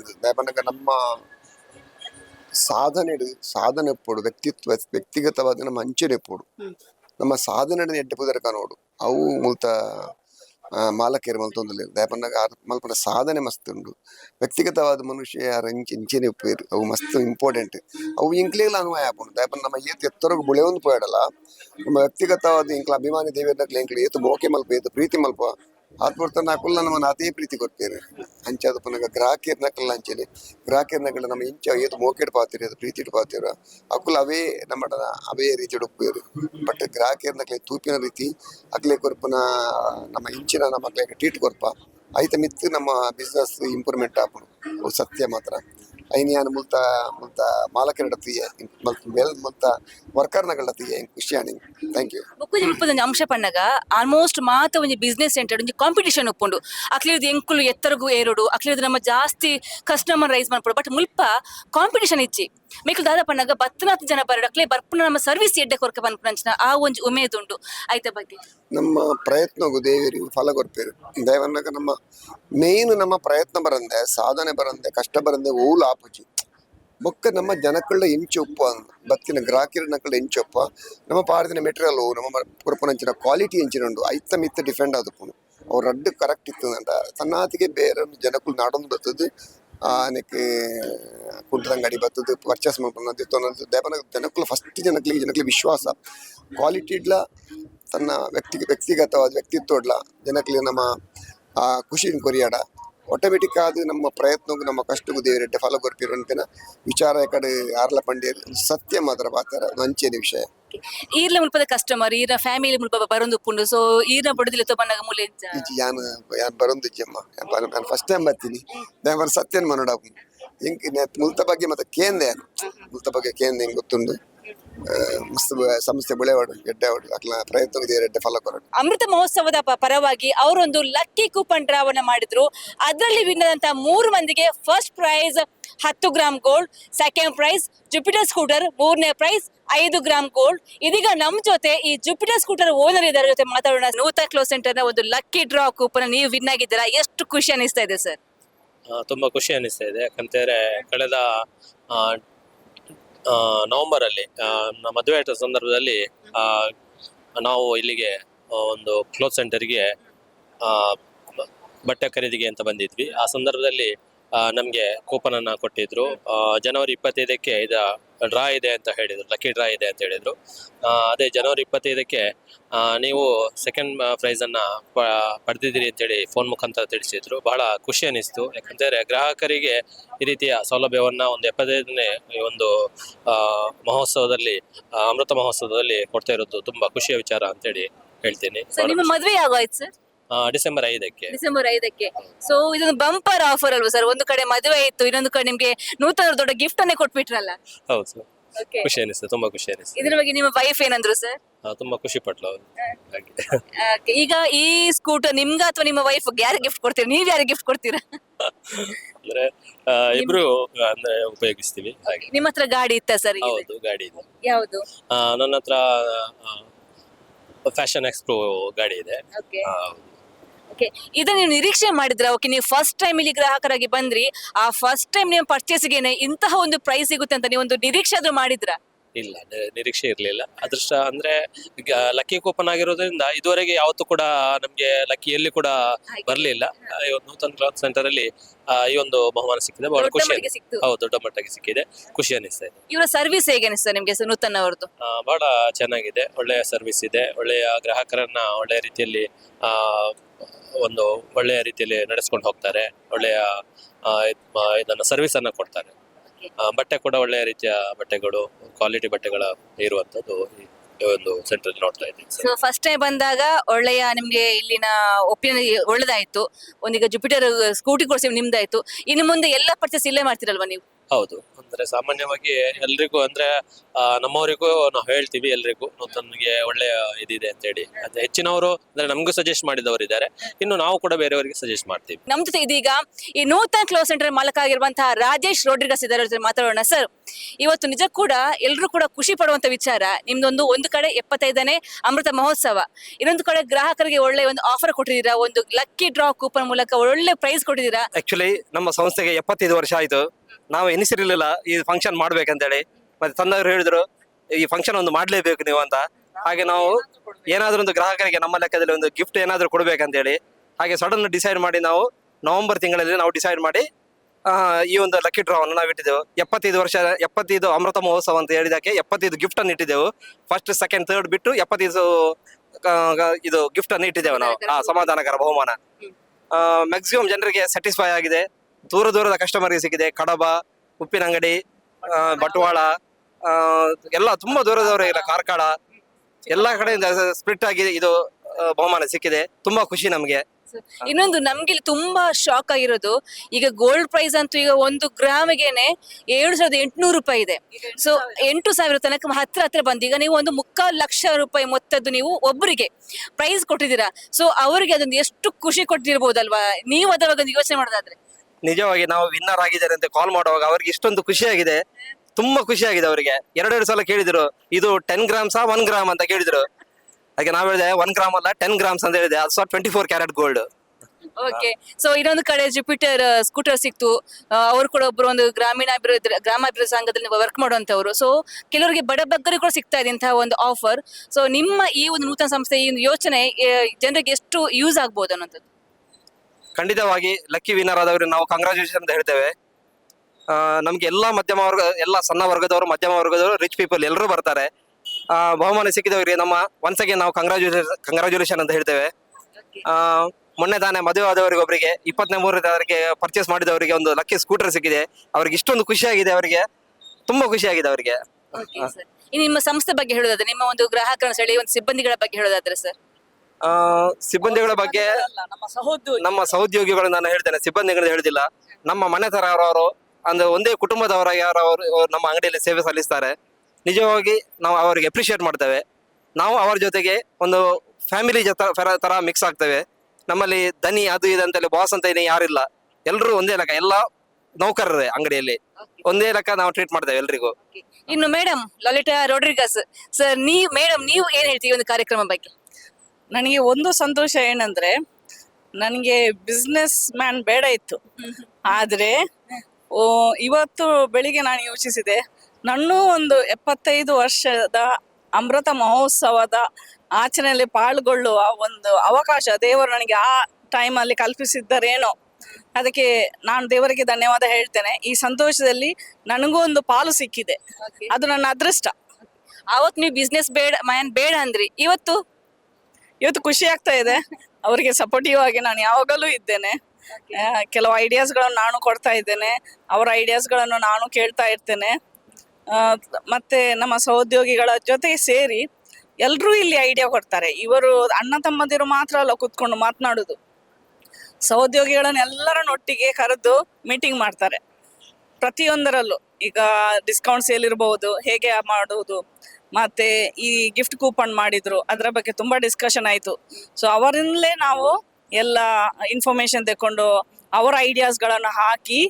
ನಮ್ಮ ಸಾಧನೆ ಸಾಧನೆ ಎಪ್ಪೋಡು ವ್ಯಕ್ತಿತ್ವ ವ್ಯಕ್ತಿಗತವಾದ ನಮ್ಮ ಅಂಚನೆ ಎಪ್ಪೋಡು ನಮ್ಮ ಸಾಧನೆ ಎಡ್ಡೆ ಪುದರ ಕಾನೋಡು ಅವು ಮುಲ್ತ ಆ, ಮಾಲಕೇರು ಮಲ್ತೊಂದುಲ್ಲ ದಾಪನಗ ಮಲ್ಪನ ಸಾಧನೆ ಮಸ್ತ್ ಉಂಡು ವ್ಯಕ್ತಿಗತವಾದ ಮನುಷ್ಯ ಯಾರ ಇಂಚೆ ಇಂಚೆನೆ ಉಪ್ಪೇರು ಅವು ಮಸ್ತ್ ಇಂಪಾರ್ಟೆಂಟ್ ಅವು ಇಂಕ್ಲೆಗ್ಲ ಅನ್ವಯ ಆಪುಂಡು ದಾಪನ ನಮ್ಮ ಏತ್ ಎತ್ತರಗು ಬುಳೆಯೊಂದು ಪೋಯಡಲ್ಲ ನಮ್ಮ ವ್ಯಕ್ತಿಗತವಾದ ಇಂಕ್ಲ ಅಭಿಮಾನಿ ದೇವಿಯರ್ನಕ್ಲೆ ಇಂಕ್ಲೆ ಏತು ಮೋಕೆ ಮಲ್ಪ ಏತು ಪ್ರೀತಿ ಮಲ್ಪ ಆತ್ಮರ್ತ ನಾಕುಲ್ಲ ನಮ್ಮನ್ನು ಅದೇ ಪ್ರೀತಿ ಕೊಡ್ತೇನೆ. ಅಂಚಾದ ಪುನಃ ಗ್ರಾಹಕಿಯರ್ ನಕಲ್ ಅಂಚನೆ ಗ್ರಾಹಕಿಯರ್ ನಕಲ್ ನಮ್ಮ ಇಂಚ, ಏದು ಮೋಕೆಡ್ ಪಾತೀರಿ, ಅದು ಪ್ರೀತಿ ಪಾತಿರ ಅಕುಲ್ ಅವೇ ನಮ್ಮ ಅವೇ ರೀತಿ ಉಡುಪೇರು ಬಟ್ ಗ್ರಾಹಕಿಯರ್ ನಕಲೆ ತೂಪಿನ ರೀತಿ ಅಕ್ಲೆ ಕೊರ್ಪುನ, ನಮ್ಮ ಇಂಚಿನ ನಮ್ಮ ಅಕ್ಲೆ ಟ್ರೀಟ್ ಕೊರ್ಪ. ಐತ ಮಿತ್ತು ನಮ್ಮ ಬಿಸ್ನೆಸ್ ಇಂಪ್ರೂವ್ಮೆಂಟ್ ಆಗ್ಬೋದು ಸತ್ಯ ಮಾತ್ರ. ಐನಿ മുൽത്ത ಮುಲ್ತ ಮುಲ್ತ ಮಾಲಕರ ತೀಯ ಮಲ್ತ ವೆಲ್ ಮುಲ್ತ ವರ್ಕರ್ ನಗಳ ತೀಯ ಖುಷಿ ಆನಿ ಥ್ಯಾಂಕ್ ಯು ಬೊಕ್ಕುಜಿ ಮುಪ್ಪದೊಂಜಿ ಅಂಶ ಪನ್ನಗ ಆಲ್ಮೋಸ್ಟ್ ಮಾತ ಒಂಜಿ ಬಿಸ್ನೆಸ್ ಸೆಂಟರ್ ಒಂಜಿ ಕಾಂಪಿಟಿಷನ್ ಉಪ್ಪುಂಡು ಅಕ್ಲಿರ್ದು ಎಂಕುಲು ಎತ್ತರಗು ಏರುಡು ಅಕ್ಲಿರ್ದು ನಮ್ಮ ಜಾಸ್ತಿ ಕಸ್ಟಮರ್ ರೈಸ್ ಮಾಡ್ಪಡು ಬಟ್ ಮುಲ್ಪ ಕಾಂಪಿಟಿಷನ್ ಇಚ್ಚಿ. ಮೇಕಲ್ ದಾದ ಪನ್ನಗ ಬತ್ತನಾತ್ ಜನ ಬರಡಕ್ಲೆ ಬರ್ಪುನ ನಮ್ಮ ಸರ್ವಿಸ್ ಎಡ್ಡೆ ಕೊರಕ ಪನ್ಪುನಂಚಿನ ಆ ಒಂಜಿ ಉಮೇದುಂಡು ಐತ ಬಗ್ಗೆ? ನಮ್ಮ ಪ್ರಯತ್ನಗೂ ದೇವರು ಫಲ ಕೊಡ್ಪೇರು ದೇವನಾಗ ನಮ್ಮ ಮೇನ್ ನಮ್ಮ ಪ್ರಯತ್ನ ಬರಂದೆ ಸಾಧನೆ ಬರಂದೆ ಕಷ್ಟ ಬರಂದೆ ಓಲ್ ಆಪುಜಿ ಬೊಕ್ಕ ನಮ್ಮ ಜನಕ್ಕಳ ಇಂಚು ಉಪ್ಪು ಬತ್ತಿನ ಗ್ರಾಹಕರ ಇಂಚು ಉಪ್ಪ ನಮ್ಮ ಪಾಡ್ದಿನ ಮೆಟೀರಿಯಲ್ ನಮ್ಮ ಪುರಪುನಂಚಿನ ಕ್ವಾಲಿಟಿ ಇಂಚಿನುಂಡು ಐತ ಮಿತ್ತ ಡಿಫೆಂಡ್ ಆದಪ್ಪು ಅವ್ರ ರಡ್ಡು ಕರೆಕ್ಟ್ ಇತ್ತು ಅಂತ. ತನ್ನಾತಿಗೆ ಬೇರೆ ಜನಕ್ಕಳು ನಾಡೊಂದು ಬರ್ತದೆ ಆನೆಕ್ಕೆ ಕುಂಟದಂಗಡಿ ಬರ್ತದೆ ಪರ್ಚೇಸ್ ಮಾಡ್ಕೊಂಡು ದೇವನ ಜನಕ್ಕಳು ಫಸ್ಟ್ ಜನಕ್ಕೆ ಜನಕ್ಕೆ ವಿಶ್ವಾಸ. ಕ್ವಾಲಿಟಿ ಇಡ್ಲ, ತನ್ನ ವ್ಯಕ್ತಿ ವ್ಯಕ್ತಿಗತವಾದ ವ್ಯಕ್ತಿತ್ವ ಜನಕ್ಲಿ ನಮ್ಮ, ಆ ಖುಷಿ ಕೊರಿಯಾಡ. ಆಟೋಮೆಟಿಕ್ ಆದ ನಮ್ಮ ಪ್ರಯತ್ನಕ್ಕೂ ನಮ್ಮ ಕಷ್ಟಕ್ಕೂ ದೇವರೆಡ್ಡೆ ಫಲ ಕೊರ್ಪಿರು ಅಂತಿನ ವಿಚಾರ ಕಡೆ ಆರ್ಲ ಪಂಡಿಯರು ಸತ್ಯ ಮಾತ್ರ ಬಾತಾರ ಮಂಚಿನ ವಿಷಯ. ಈರ್ಲ ಮುಲ್ಪದ ಕಸ್ಟಮರ್ ಈರ ಫ್ಯಾಮಿಲಿ ಮುಲ್ಪ ಬರೊಂದು ಉಪ್ಪುಂಡು ಸೊ ಈರ್ನ ತೋ ತೊಬನ್ನಾಗ ಮೂಲೆ ಯಾನ್ ಯಾನ್ ಬರೊಂದು ಜಮ್ಮ ನಾನು ಫಸ್ಟ್ ಟೈಮ್ ಬರ್ತೀನಿ. ನಾನು ಸತ್ಯನ ಮನೋಡ ಇಂಕ್ ಮುಲ್ತ ಬಗ್ಗೆ ಮತ್ತೆ ಕೇಂದ್ರ ಮುಲ್ತ ಬಗ್ಗೆ ಕೇಂದ್ರ ಹೆಂಗ್ ಗೊತ್ತುಂಡು? ಮಸ್ತ್ ಸಂಸ್ಥೆ ಬುಳೆವಾಡು ಗೆಡ್ಡೆ ಆವಡು ಅಕ್ಲ ಪ್ರಯತ್ನ ರೆಡ್ಡೆ ಫಲ ಕೊರಡು ಅಮೃತ ಮಹೋತ್ಸವದ ಪ- ಪರವಾಗಿ ಅವರೊಂದು ಲಕ್ಕಿ ಕೂಪನ್ ಡ್ರಾವನ್ನ ಮಾಡಿದ್ರು. ಅದರಲ್ಲಿ ವಿನ್ ಆದಂತ ಮೂರು ಮಂದಿಗೆ ಫಸ್ಟ್ ಪ್ರೈಸ್ ಹತ್ತು gram gold second prize Jupiter scooter ಮೂರನೇ ಪ್ರೈಸ್ ಐದು ಗ್ರಾಮ್ ಗೋಲ್ಡ್. ಇದೀಗ ನಮ್ ಜೊತೆ ಈ ಜುಪಿಟರ್ ಸ್ಕೂಟರ್ ಓನರ್ ಇದರ ಜೊತೆ ಮಾತಾಡೋಣ. ನೂತನ ಕ್ಲೋಸ್ ಸೆಂಟರ್ನ ಒಂದು ಲಕ್ಕಿ ಡ್ರಾ ಕೂಪನ್ ನೀವು ವಿನ್ ಆಗಿದ್ದೀರಾ? ಎಷ್ಟು ಖುಷಿ ಅನಿಸ್ತಾ ಇದೆ ಸರ್? ಆ, ತುಂಬಾ ಖುಷಿ ಅನಿಸ್ತಾ ಇದೆ. ಯಾಕಂತಂದ್ರೆ ಕಳೆದ ನವೆಂಬರ್ ಅಲ್ಲಿ ಮದುವೆ ಆಯ್ತ ಸಂದರ್ಭದಲ್ಲಿ ನಾವು ಇಲ್ಲಿಗೆ ಒಂದು ಕ್ಲೋತ್ ಸೆಂಟರ್ಗೆ ಬಟ್ಟೆ ಖರೀದಿಗೆ ಅಂತ ಬಂದಿದ್ವಿ. ಆ ಸಂದರ್ಭದಲ್ಲಿ ನಮಗೆ ನಮ್ಗೆ ಕೂಪನ್ ಅನ್ನ ಕೊಟ್ಟಿದ್ರು. ಜನವರಿ ಇಪ್ಪತ್ತೈದಕ್ಕೆ ಇದ ಡ್ರಾ ಇದೆ ಅಂತ ಹೇಳಿದ್ರು ಲಕ್ಕಿ ಡ್ರಾ ಇದೆ ಅಂತ ಹೇಳಿದ್ರು. ಅದೇ ಜನವರಿ ಇಪ್ಪತ್ತೈದಕ್ಕೆ ನೀವು ಸೆಕೆಂಡ್ ಪ್ರೈಸ್ ಅನ್ನ ಪ- ಪಡೆದಿದ್ದೀರಿ ಅಂತೇಳಿ ಫೋನ್ ಮುಖಾಂತರ ತಿಳಿಸಿದ್ರು. ಬಹಳ ಖುಷಿ ಅನ್ನಿಸ್ತು ಯಾಕಂದರೆ ಗ್ರಾಹಕರಿಗೆ ಈ ರೀತಿಯ ಸೌಲಭ್ಯವನ್ನ ಒಂದು ಎಪ್ಪತ್ತೈದನೇ ಈ ಒಂದು ಮಹೋತ್ಸವದಲ್ಲಿ ಅಮೃತ ಮಹೋತ್ಸವದಲ್ಲಿ ಕೊಡ್ತಾ ಇರೋದು ತುಂಬಾ ಖುಷಿಯ ವಿಚಾರ ಅಂತೇಳಿ ಹೇಳ್ತೀನಿ. ಮದುವೆ ಯಾವಾಯ್ತು ಸರ್? ಡಿಸೆಂಬರ್ ಐದಕ್ಕೆ. ಡಿಸೆಂಬರ್ ಐದಕ್ಕೆ. ಸೊ ಇದೊಂದು ಬಂಪರ್ ಆಫರ್ ಅಲ್ವಾ ಸರ್ ಒಂದು ಕಡೆ ಮದುವೆ ಇತ್ತು ಇನ್ನೊಂದು ಕಡೆ ನಿಮ್ಗೆ ನೂತನ ದೊಡ್ಡ ಗಿಫ್ಟ್ ಅನ್ನೇ ಕೊಟ್ಬಿಟ್ರಲ್ಲ? ಹೌದು Okay. ಖುಷಿ ಅನಿಸ್ತು ತುಂಬಾ ಖುಷಿ ಅನಿಸ್ತು. ಇದ್ರ ಬಗ್ಗೆ ನಿಮ್ಮ ವೈಫ್ ಏನಂದ್ರು ಸರ್ ಆ, ತುಂಬಾ ಖುಷಿ ಪಟ್ಲು ಅವ್ರು. ಹಾಗೆ. ಈಗ ಈ ಸ್ಕೂಟರ್ ನಿಮ್ಗ ಅಥವಾ ನಿಮ್ಮ ವೈಫ್ ಯಾರು ಗಿಫ್ಟ್ ಕೊಡ್ತೀರಾ? ನೀವ್ ಯಾರು ಗಿಫ್ಟ್ ಕೊಡ್ತೀರಾ? ಅಂದ್ರೆ ಆ, ಇಬ್ರು ಅಂದ್ರೆ ಉಪಯೋಗಿಸ್ತೀವಿ. ಹಾಗೆ. ನಿಮ್ಮ ಹತ್ರ ಗಾಡಿ ಇತ್ತ ಸರ್ ಹೌದು ಗಾಡಿ ಇದೆ. ಯಾವುದು? ಆ, ನನ್ನ ಹತ್ರ ಫ್ಯಾಷನ್ ಎಕ್ಸ್ಪ್ರೋ ಗಾಡಿ ಇದೆ. ಓಕೆ ಇದನ್ನ ನೀವು ನಿರೀಕ್ಷೆ ಮಾಡಿದ್ರ ಓಕೆ ನೀವು ಫಸ್ಟ್ ಟೈಮ್ ಇಲ್ಲಿ ಗ್ರಾಹಕರಾಗಿ ಬಂದ್ರಿ ಆ ಫಸ್ಟ್ ಟೈಮ್ ನೀವು ಪರ್ಚೇಸ್ಗೆನೆ ಇಂತಹ ಒಂದು ಪ್ರೈಸ್ ಸಿಗುತ್ತೆ ಅಂತ ನೀವು ಒಂದು ನಿರೀಕ್ಷೆ ಆದ್ರೂ ಮಾಡಿದ್ರ? ಇಲ್ಲ ನಿ- ನಿರೀಕ್ಷೆ ಇರ್ಲಿಲ್ಲ. ಅದೃಷ್ಟ ಅಂದ್ರೆ ಲಕ್ಕಿ ಕೂಪನ್ ಆಗಿರೋದ್ರಿಂದ ಇದುವರೆಗೆ ಯಾವತ್ತೂ ಕೂಡ ನಮ್ಗೆ ಲಕ್ಕಿ ಎಲ್ಲಿ ಕೂಡ ಬರ್ಲಿಲ್ಲ. ಆ, ಇವತ್ತು ನೂತನ್ ಕ್ಲಾತ್ ಸೆಂಟರ್ ಅಲ್ಲಿ ಆ, ಈ ಒಂದು ಬಹುಮಾನ ಸಿಕ್ಕಿದೆ. ಬಹಳ ದೊಡ್ಡ ಖುಷಿ ಮಟ್ಟಿಗೆ ಅನಿಸ್ತು. ಸಿಕ್ತು. ಹೌದು ದೊಡ್ಡ ಮಟ್ಟಕ್ಕೆ ಸಿಕ್ಕಿದೆ. ಖುಷಿ ಅನಿಸ್ತಾ ಇದೆ. ಇವರ ಸರ್ವಿಸ್ ಹೇಗೆ ಅನಿಸ್ತಾ ನಿಮ್ಗೆ ಸರ್ ನೂತನ್ ಅವ್ರದ್ದು ಆ, ಬಹಳ ಚೆನ್ನಾಗಿದೆ. ಒಳ್ಳೆಯ ಸರ್ವಿಸ್ ಇದೆ. ಒಳ್ಳೆಯ ಗ್ರಾಹಕರನ್ನ ಒಳ್ಳೆಯ ರೀತಿಯಲ್ಲಿ ಆ ಒಂದು ಒಳ್ಳೆಯ ರೀತಿಯಲ್ಲಿ ನಡೆಸ್ಕೊಂಡು ಹೋಗ್ತಾರೆ, ಒಳ್ಳೆಯ ಇದನ್ನು ಸರ್ವಿಸನ್ನು ಕೊಡ್ತಾರೆ. ಬಟ್ಟೆ ಕೂಡ ಒಳ್ಳೆಯ ರೀತಿಯ ಬಟ್ಟೆಗಳು ಕ್ವಾಲಿಟಿ ಬಟ್ಟೆಗಳ ಈ ಒಂದು ಸೆಂಟರ್ ನೋಡ್ತಾ ಇದ್ದೀನಿ ಸೊ ಫಸ್ಟ್ ಟೈಮ್ ಬಂದಾಗ ಒಳ್ಳೆಯ ನಿಮ್ಗೆ ಇಲ್ಲಿನ ಒಪಿನಿಯನ್ ಒಳ್ಳೇದಾಯ್ತು. ಒಂದೀಗ ಜುಪಿಟರ್ ಸ್ಕೂಟಿ ಕೊಡಿಸಿ ನಿಮ್ದಾಯ್ತು. ಇನ್ನು ಮುಂದೆ ಎಲ್ಲ ಪರ್ಚೇಸ್ ಇಲ್ಲೇ ಮಾಡ್ತೀರಲ್ವಾ ನೀವು? ಹೌದು. ಅಂದ್ರೆ ಸಾಮಾನ್ಯವಾಗಿ ಎಲ್ರಿಗೂ ಅಂದ್ರೆ ಆ, ನಮ್ಮವರಿಗೂ ನಾವು ಹೇಳ್ತೀವಿ ಎಲ್ರಿಗೂ ನೂತನ್ಗೆ ಒಳ್ಳೆಯ ಇದಿದೆ ಅಂತ ಹೇಳಿ ಅದೇ ಹೆಚ್ಚಿನವರು ಅಂದ್ರೆ ನಮಗೂ ಸಜೆಸ್ಟ್ ಮಾಡಿದವರು ಇದ್ದಾರೆ ಇನ್ನು ನಾವು ಕೂಡ ಬೇರೆಯವರಿಗೆ ಸಜೆಸ್ಟ್ ಮಾಡ್ತೀವಿ. ನಮ್ ಜೊತೆ ಇದೀಗ ಈ ನೂತನ ಕ್ಲೋಸ್ ಸೆಂಟರ್ ಮಾಲಕ ಆಗಿರುವಂತಹ ರಾಜೇಶ್ ರೋಡ್ರಿಗಸ್ ಇದ್ದಾರೆ ಅವ್ರ ಜೊತೆ ಮಾತಾಡೋಣ. ಸರ್ ಇವತ್ತು ನಿಜ ಕೂಡ ಎಲ್ಲರೂ ಕೂಡ ಖುಷಿ ಪಡುವಂತ ವಿಚಾರ. ನಿಮ್ದೊಂದು ಒಂದು ಕಡೆ ಎಪ್ಪತ್ತೈದನೇ ಅಮೃತ ಮಹೋತ್ಸವ. ಇನ್ನೊಂದು ಕಡೆ ಗ್ರಾಹಕರಿಗೆ ಒಳ್ಳೆ ಒಂದು ಆಫರ್ ಕೊಟ್ಟಿದ್ದೀರಾ? ಒಂದು ಲಕ್ಕಿ ಡ್ರಾ ಕೂಪನ್ ಮೂಲಕ ಒಳ್ಳೆ ಪ್ರೈಸ್ ಕೊಟ್ಟಿದ್ದೀರಾ? ಆಕ್ಚುಲಿ ನಮ್ಮ ಸಂಸ್ಥೆಗೆ ಎಪ್ಪತ್ತೈದು ವರ್ಷ ಆಯ್ತು. ನಾವು ಎನಿಸಿರ್ಲಿಲ್ಲ ಈ ಫಂಕ್ಷನ್ ಮಾಡ್ಬೇಕಂತೇಳಿ. ಮತ್ತೆ ತಂದವರು ಹೇಳಿದ್ರು, ಈ ಫಂಕ್ಷನ್ ಒಂದು ಮಾಡ್ಲೇಬೇಕು ನೀವು ಅಂತ. ಹಾಗೆ ನಾವು ಏನಾದ್ರೂ ಒಂದು ಗ್ರಾಹಕರಿಗೆ ನಮ್ಮ ಲೆಕ್ಕದಲ್ಲಿ ಒಂದು ಗಿಫ್ಟ್ ಏನಾದ್ರೂ ಕೊಡ್ಬೇಕಂತೇಳಿ. ಹಾಗೆ ಸಡನ್ ಡಿಸೈಡ್ ಮಾಡಿ ನಾವು ನವೆಂಬರ್ ತಿಂಗಳಲ್ಲಿ ನಾವು ಡಿಸೈಡ್ ಮಾಡಿ ಈ ಒಂದು ಲಕ್ಕಿ ಡ್ರಾವನ್ನು ನಾವು ಇಟ್ಟಿದ್ದೆವು. ಎಪ್ಪತ್ತೈದು ವರ್ಷ, ಎಪ್ಪತ್ತೈದು ಅಮೃತ ಮಹೋತ್ಸವ ಅಂತ ಹೇಳಿದಕ್ಕೆ ಎಪ್ಪತ್ತೈದು ಗಿಫ್ಟ್ ಅನ್ನು ಇಟ್ಟಿದ್ದೆವು. ಫಸ್ಟ್ ಸೆಕೆಂಡ್ ಥರ್ಡ್ ಬಿಟ್ಟು ಎಪ್ಪತ್ತೈದು ಇದು ಗಿಫ್ಟ್ ಅನ್ನು ಇಟ್ಟಿದ್ದೇವೆ ನಾವು. ಆ, ಸಮಾಧಾನಕರ ಬಹುಮಾನ. ಮ್ಯಾಕ್ಸಿಮಮ್ ಜನರಿಗೆ ಸ್ಯಾಟಿಸ್ಫೈ ಆಗಿದೆ. ದೂರ ದೂರದ ಕಸ್ಟಮರ್ಗೆ ಸಿಕ್ಕಿದೆ. ಕಡಬ ಉಪ್ಪಿನ ಅಂಗಡಿ ಆ, ಬಟ್ವಾಳ ಎಲ್ಲ ತುಂಬಾ ದೂರದವರೆಲ್ಲ ಕಾರ್ಕಳ. ಎಲ್ಲ ಕಡೆಯಿಂದ ಸ್ಪ್ಲಿಟ್ ಆಗಿ ಇದು ಬಹುಮಾನ ಸಿಕ್ಕಿದೆ. ತುಂಬಾ ಖುಷಿ ನಮಗೆ. ಇನ್ನೊಂದು ನಮ್ಗೆ ಇಲ್ಲಿ ತುಂಬಾ ಶಾಕ್ ಆಗಿರೋದು. ಈಗ ಗೋಲ್ಡ್ ಪ್ರೈಸ್ ಅಂತೂ ಈಗ ಒಂದು ಗ್ರಾಮಿಗೆನೆ ಏಳು ಸಾವಿರದ ಎಂಟುನೂರು ರೂಪಾಯಿ ಇದೆ. ಸೊ ಎಂಟು ಸಾವಿರ ತನಕ ಹತ್ರ ಹತ್ರ ಬಂದು ಈಗ ನೀವು ಒಂದು ಮುಕ್ಕಾಲು ಲಕ್ಷ ರೂಪಾಯಿ ಮೊತ್ತದ್ದು ನೀವು ಒಬ್ಬರಿಗೆ ಪ್ರೈಸ್ ಕೊಟ್ಟಿದ್ದೀರಾ. ಸೊ ಅವರಿಗೆ ಅದೊಂದು ಎಷ್ಟು ಖುಷಿ ಕೊಟ್ಟಿರ್ಬೋದಲ್ವಾ? ನೀವು ಅದರ ಬಗ್ಗೆ ಯೋಚನೆ ಮಾಡೋದಾದ್ರೆ. ನಿಜವಾಗಿ ನಾವು ವಿನ್ನರ್ ಆಗಿದ್ದಾರೆ ಅಂತ ಕಾಲ್ ಮಾಡುವಾಗ ಅವ್ರಿಗೆ ಇಷ್ಟೊಂದು ಖುಷಿಯಾಗಿದೆ ತುಂಬಾ ಖುಷಿಯಾಗಿದೆ ಅವರಿಗೆ. ಎರಡೆರಡು ಸಲ ಕೇಳಿದ್ರು ಇದು ಟೆನ್ ಗ್ರಾಮ್ಸ್ ಒನ್ ಗ್ರಾಮ್ ಅಂತ ಕೇಳಿದ್ರು. ಹಾಗೆ ನಾವ್ ಹೇಳಿದೆ ಒನ್ ಗ್ರಾಮ್ ಅಲ್ಲ ಟೆನ್ ಗ್ರಾಮ್ಸ್ ಅಂತ ಹೇಳಿದೆ. ಅದು twenty four carat gold okay so ಇನ್ನೊಂದು ಕಡೆ ಜುಪಿಟರ್ ಸ್ಕೂಟರ್ ಸಿಕ್ತು. ಆ, ಅವರು ಕೂಡ ಒಬ್ರು ಒಂದು ಗ್ರಾಮೀಣ ಅಭಿವೃದ್ಧಿ ಗ್ರಾಮಾಭಿವೃದ್ಧಿ ಸಂಘದಲ್ಲಿ ವರ್ಕ್ ಮಾಡುವಂತವ್ರು ಸೊ ಕೆಲವರಿಗೆ ಬಡ ಬಗ್ಗರಿ ಕೂಡ ಸಿಗ್ತಾ ಇದೆ ಇಂತಹ ಒಂದು ಆಫರ್ ಸೊ ನಿಮ್ಮ ಈ ಒಂದು ನೂತನ ಸಂಸ್ಥೆ ಈ ಒಂದು ಯೋಚನೆ ಜನರಿಗೆ ಎಷ್ಟು ಯೂಸ್ ಆಗ್ಬೋದು ಅನ್ನೋಂಥದ್ದು ಖಂಡಿತವಾಗಿ ಲಕ್ಕಿ ವಿನರ್ ಆದವ್ರಿಗೆ ನಾವು ಕಂಗ್ರಾಚುಲೇಷನ್ ಅಂತ ಹೇಳ್ತೇವೆ. ನಮ್ಗೆ ಎಲ್ಲಾ ಮಧ್ಯಮ ವರ್ಗ, ಎಲ್ಲ ಸಣ್ಣ ವರ್ಗದವರು, ಮಧ್ಯಮ ವರ್ಗದವರು ರಿಚ್ ಪೀಪಲ್ ಎಲ್ಲರೂ ಬರ್ತಾರೆ. ಬಹುಮಾನ ಸಿಕ್ಕಿದವರಿಗೆ ನಮ್ಮ ಒನ್ಸ್ ಅಗೇನ್ ನಾವು ಕಂಗ್ರಾಚುಲೇಷನ್ ಕಂಗ್ರಾಚುಲೇಷನ್ ಅಂತ ಹೇಳ್ತೇವೆ. ಮೊನ್ನೆ ತಾನೇ ಮದುವೆ ಆದವರಿಗೆ ಒಬ್ಬರಿಗೆ ಇಪ್ಪತ್ತನೇ ಮೂರನೇ ತಾರೀಕಿಗೆ ಪರ್ಚೇಸ್ ಮಾಡಿದವರಿಗೆ ಒಂದು ಲಕ್ಕಿ ಸ್ಕೂಟರ್ ಸಿಕ್ಕಿದೆ. ಅವ್ರಿಗೆ ಇಷ್ಟೊಂದು ಖುಷಿಯಾಗಿದೆ ಅವರಿಗೆ. ತುಂಬಾ ಖುಷಿಯಾಗಿದೆ ಅವರಿಗೆ. ಓಕೆ ಇನ್ನು ನಿಮ್ಮ ಸಂಸ್ಥೆ ಬಗ್ಗೆ ಹೇಳೋದಾದ್ರೆ, ನಿಮ್ಮ ಒಂದು ಗ್ರಾಹಕರ ಸೆಳೆಯುವ ಸಿಬ್ಬಂದಿಗಳ ಬಗ್ಗೆ ಹೇಳೋದಾದ್ರೆ ಸರ್ ಆ, ಸಿಬ್ಬಂದಿಗಳ ಬಗ್ಗೆ ನಮ್ಮ ಸಹೋದ್ಯೋಗಿಗಳು ನಾನು ಹೇಳ್ತೇನೆ ಸಿಬ್ಬಂದಿಗಳು ಹೇಳುದಿಲ್ಲ. ನಮ್ಮ ಮನೆ ತರವರು ಅಂದ್ರೆ ಒಂದೇ ಕುಟುಂಬದವರ ಯಾರವರು ನಮ್ಮ ಅಂಗಡಿಯಲ್ಲಿ ಸೇವೆ ಸಲ್ಲಿಸ್ತಾರೆ. ನಿಜವಾಗಿ ನಾವು ಅವರಿಗೆ ಅಪ್ರಿಷಿಯೇಟ್ ಮಾಡ್ತೇವೆ. ನಾವು ಅವರ ಜೊತೆಗೆ ಒಂದು ಫ್ಯಾಮಿಲಿ ತರ ಮಿಕ್ಸ್ ಆಗ್ತೇವೆ. ನಮ್ಮಲ್ಲಿ ದನಿ ಅದು ಇದು ಅಂತೇಳಿ ಬಾಸ್ ಅಂತ ಏನು ಯಾರಿಲ್ಲ ಎಲ್ಲರೂ ಒಂದೇ ಲೆಕ್ಕ ಎಲ್ಲ ನೌಕರರೇ ಅಂಗಡಿಯಲ್ಲಿ. ಒಂದೇ ಲೆಕ್ಕ ನಾವು ಟ್ರೀಟ್ ಮಾಡ್ತೇವೆ ಎಲ್ರಿಗೂ. ಇನ್ನು ಮೇಡಮ್ ಲಲಿತಾ ರೋಡ್ರಿಗಸ್ ಸರ್ ನೀವು ಮೇಡಮ್ ನೀವು ಏನ್ ಹೇಳ್ತೀವಿ ಒಂದು ಕಾರ್ಯಕ್ರಮ ಬಗ್ಗೆ? ನನಗೆ ಒಂದು ಸಂತೋಷ ಏನಂದ್ರೆ ನನಗೆ ಬಿಸ್ನೆಸ್ ಮ್ಯಾನ್ ಬೇಡ ಇತ್ತು. ಆದ್ರೆ ಓ ಇವತ್ತು ಬೆಳಿಗ್ಗೆ ನಾನು ಯೋಚಿಸಿದೆ ನನ್ನೂ ಒಂದು ಎಪ್ಪತ್ತೈದು ವರ್ಷದ ಅಮೃತ ಮಹೋತ್ಸವದ ಆಚರಣೆಯಲ್ಲಿ ಪಾಲ್ಗೊಳ್ಳುವ ಒಂದು ಅವಕಾಶ ದೇವರು ನನಗೆ ಆ ಟೈಮಲ್ಲಿ ಕಲ್ಪಿಸಿದ್ದರೇನೋ ಅದಕ್ಕೆ ನಾನು ದೇವರಿಗೆ ಧನ್ಯವಾದ ಹೇಳ್ತೇನೆ. ಈ ಸಂತೋಷದಲ್ಲಿ ನನಗೂ ಒಂದು ಪಾಲು ಸಿಕ್ಕಿದೆ. ಅದು ನನ್ನ ಅದೃಷ್ಟ. ಅವತ್ ನೀವು ಬಿಸ್ನೆಸ್ ಬೇಡ ಮ್ಯಾನ್ ಬೇಡ ಅಂದ್ರಿ. ಇವತ್ತು ಇವತ್ತು ಖುಷಿ ಆಗ್ತಾ ಇದೆ. ಅವರಿಗೆ ಸಪೋರ್ಟಿವ್ ಆಗಿ ನಾನು ಯಾವಾಗಲೂ ಇದ್ದೇನೆ. ಕೆಲವು ಕೆಲವು ಐಡಿಯಾಸ್ಗಳನ್ನು ನಾನು ಕೊಡ್ತಾ ಇದ್ದೇನೆ. ಅವರ ಐಡಿಯಾಸ್ಗಳನ್ನು ನಾನು ಕೇಳ್ತಾ ಇರ್ತೇನೆ. ಆ, ಮತ್ತೆ ನಮ್ಮ ಸಹೋದ್ಯೋಗಿಗಳ ಜೊತೆ ಸೇರಿ ಎಲ್ಲರೂ ಇಲ್ಲಿ ಐಡಿಯಾ ಕೊಡ್ತಾರೆ. ಇವರು ಅಣ್ಣ ತಮ್ಮದಿರು ಮಾತ್ರ ಅಲ್ಲ ಕೂತ್ಕೊಂಡು ಮಾತನಾಡುದು. ಸಹೋದ್ಯೋಗಿಗಳನ್ನ ಎಲ್ಲರನ್ನೊಟ್ಟಿಗೆ ಕರೆದು ಮೀಟಿಂಗ್ ಮಾಡ್ತಾರೆ. ಪ್ರತಿಯೊಂದರಲ್ಲೂ. ಈಗ ಡಿಸ್ಕೌಂಟ್ ಸೇಲ್ ಇರಬಹುದು ಹೇಗೆ ಮಾಡುವುದು ಮತ್ತೆ ಈ ಗಿಫ್ಟ್ ಕೂಪನ್ ಮಾಡಿದ್ರು ಅದರ ಬಗ್ಗೆ ತುಂಬಾ ಡಿಸ್ಕಷನ್ ಆಯಿತು. ಸೊ ಅವರಿಂದಲೇ ನಾವು ಎಲ್ಲ ಇನ್ಫಾರ್ಮೇಶನ್ ತೆಕ್ಕೊಂಡು ಅವರ ಐಡಿಯಾಸ್ಗಳನ್ನು ಹಾಕಿ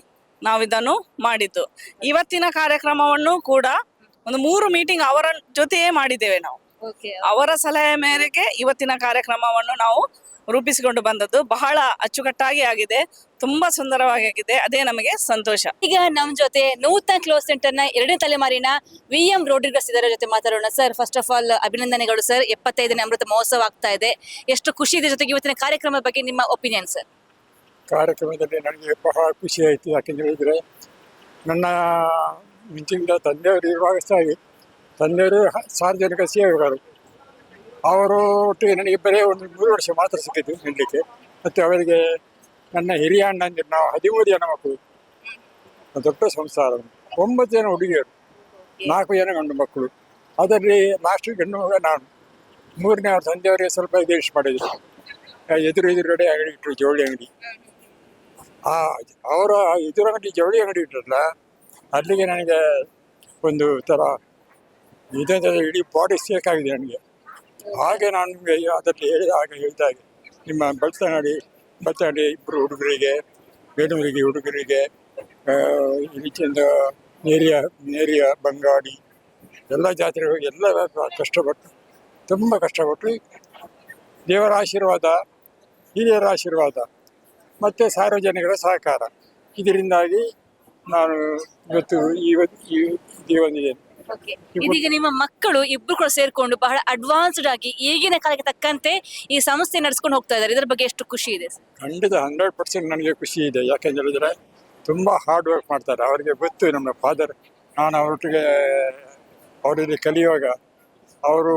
ನಾವು ಇದನ್ನು ಮಾಡಿದ್ದು. ಇವತ್ತಿನ ಕಾರ್ಯಕ್ರಮವನ್ನು ಕೂಡ ಒಂದು ಮೂರು ಮೀಟಿಂಗ್ ಅವರ ಜೊತೆಯೇ ಮಾಡಿದ್ದೇವೆ ನಾವು. ಅವರ ಸಲಹೆ ಮೇರೆಗೆ ಇವತ್ತಿನ ಕಾರ್ಯಕ್ರಮವನ್ನು ನಾವು ರೂಪಿಸಿಕೊಂಡು ಬಂದದ್ದು ಬಹಳ ಅಚ್ಚುಕಟ್ಟಾಗಿ ಆಗಿದೆ ತುಂಬಾ ಸುಂದರವಾಗಿ ಆಗಿದೆ ಅದೇ ನಮಗೆ ಸಂತೋಷ. ಈಗ ನಮ್ಮ ಜೊತೆ ನೂತನ ಕ್ಲೋಸ್ ಸೆಂಟರ್ನ ಎರಡನೇ ತಲೆಮಾರಿನ ವಿ ಎಂ ರೋಡ್ರಿಗಸ್ ಇದರ ಜೊತೆ ಮಾತಾಡೋಣ. ಸರ್ ಫಸ್ಟ್ ಆಫ್ ಆಲ್ ಅಭಿನಂದನೆಗಳು ಸರ್ ಎಪ್ಪತ್ತೈದನೇ ಅಮೃತ ಮಹೋತ್ಸವ ಆಗ್ತಾ ಇದೆ. ಎಷ್ಟು ಖುಷಿ ಇದೆ ಜೊತೆಗೆ ಇವತ್ತಿನ ಕಾರ್ಯಕ್ರಮದ ಬಗ್ಗೆ ನಿಮ್ಮ ಒಪಿನಿಯನ್ ಸರ್ ಕಾರ್ಯಕ್ರಮದಲ್ಲಿ ನನಗೆ ಬಹಳ ಖುಷಿ ಆಯಿತು. ಯಾಕೆಂದ್ರೆ ಹೇಳಿದ್ರೆ ನನ್ನ ಮುಂಚಿನಿಂದ ತಂದೆಯವರು ಇರುವಾಗ ಸಹ ತಂದೆಯವರು ಸಾರ್ವಜನಿಕ ಸೇವಕರು. ಅವರು ಒಟ್ಟಿಗೆ ನನಗೆ ಬರೀ ಒಂದು ಮೂರು ವರ್ಷ ಮಾತ್ರ ಸಿಕ್ಕಿದ್ದು ನಿಲ್ಲಕ್ಕೆ ಮತ್ತು ಅವರಿಗೆ ನನ್ನ ಹಿರಿಯ ಅಣ್ಣಂದಿರು, ನಾವು ಹದಿಮೂರು ಜನ ಮಕ್ಕಳು. ದೊಡ್ಡ ಸಂಸಾರ. ಒಂಬತ್ತು ಜನ ಹುಡುಗಿಯರು. ನಾಲ್ಕು ಜನ ಗಂಡು ಮಕ್ಕಳು. ಅದರಲ್ಲಿ ಲಾಸ್ಟ್ ಗಂಡು ಮಗ ನಾನು. ಮೂರನೇ ಅವ್ರ ತಂದೆಯವರಿಗೆ ಸ್ವಲ್ಪ ದೇಶ ಮಾಡಿದ್ರು ಎದುರು ಎದುರುಗಡೆ ಅಂಗಡಿ ಇಟ್ಟರು, ಜವಳಿ ಅಂಗಡಿ. ಆ ಅವರ ಎದುರಂಗಡಿ ಜವಳಿ ಅಂಗಡಿ ಇಟ್ಟರಲ್ಲ ಅಲ್ಲಿಗೆ ನನಗೆ ಒಂದು ಥರ ಇದೇ ಇಡೀ ಬಾಡಿ ಸೇಕ್ ಆಗಿದೆ ನನಗೆ. ಹಾಗೆ ನಾನು ನಿಮಗೆ ಅದಕ್ಕೆ ಹೇಳಿದ ಹಾಗೆ ಹೇಳಿದ ಹಾಗೆ ನಿಮ್ಮ ಬಳ್ತನಾಡಿ ಬಳ್ತನಾಡಿ ಇಬ್ಬರು ಹುಡುಗರಿಗೆ, ಬೇಡೂರಿಗೆ ಹುಡುಗರಿಗೆ ಈಚೆಯಿಂದ ನೇರಿಯ ನೇರಿಯ ಬಂಗಾಡಿ, ಎಲ್ಲ ಜಾತ್ರೆ ಹೋಗಿ ಎಲ್ಲ ಕಷ್ಟಪಟ್ಟು, ತುಂಬ ಕಷ್ಟಪಟ್ಟು, ದೇವರ ಆಶೀರ್ವಾದ, ಹಿರಿಯರ ಆಶೀರ್ವಾದ, ಮತ್ತು ಸಾರ್ವಜನಿಕರ ಸಹಕಾರ. ಇದರಿಂದಾಗಿ ನಾನು ಇವತ್ತು ಈ ಈ ಜೀವನಿದ್ದೇನೆ ಇದೀಗ ನಿಮ್ಮ ಮಕ್ಕಳು ಇಬ್ರು ಕೂಡ ಸೇರ್ಕೊಂಡು ಬಹಳ ಅಡ್ವಾನ್ಸ್ಡ್ ಆಗಿ ಈಗಿನ ಕಾಲಕ್ಕೆ ತಕ್ಕಂತೆ ಈ ಸಂಸ್ಥೆ ನಡೆಸ್ಕೊಂಡು ಹೋಗ್ತಾ ಇದ್ದಾರೆ. ಇದರ ಬಗ್ಗೆ ಎಷ್ಟು ಖುಷಿ ಇದೆ ಸರ್? ಖಂಡಿತ ಹಂಡ್ರೆಡ್ ಪರ್ಸೆಂಟ್ ನನಗೆ ಖುಷಿ ಇದೆ. ಯಾಕೆಂತ ಹೇಳಿದ್ರೆ ತುಂಬಾ ಹಾರ್ಡ್ ವರ್ಕ್ ಮಾಡ್ತಾರೆ. ಅವರಿಗೆ ಗೊತ್ತು ನಮ್ಮ ಫಾದರ್ ನಾನು ಅವರೊಟ್ಟಿಗೆ ಅವರಲ್ಲಿ ಕಲಿಯುವಾಗ ಅವರು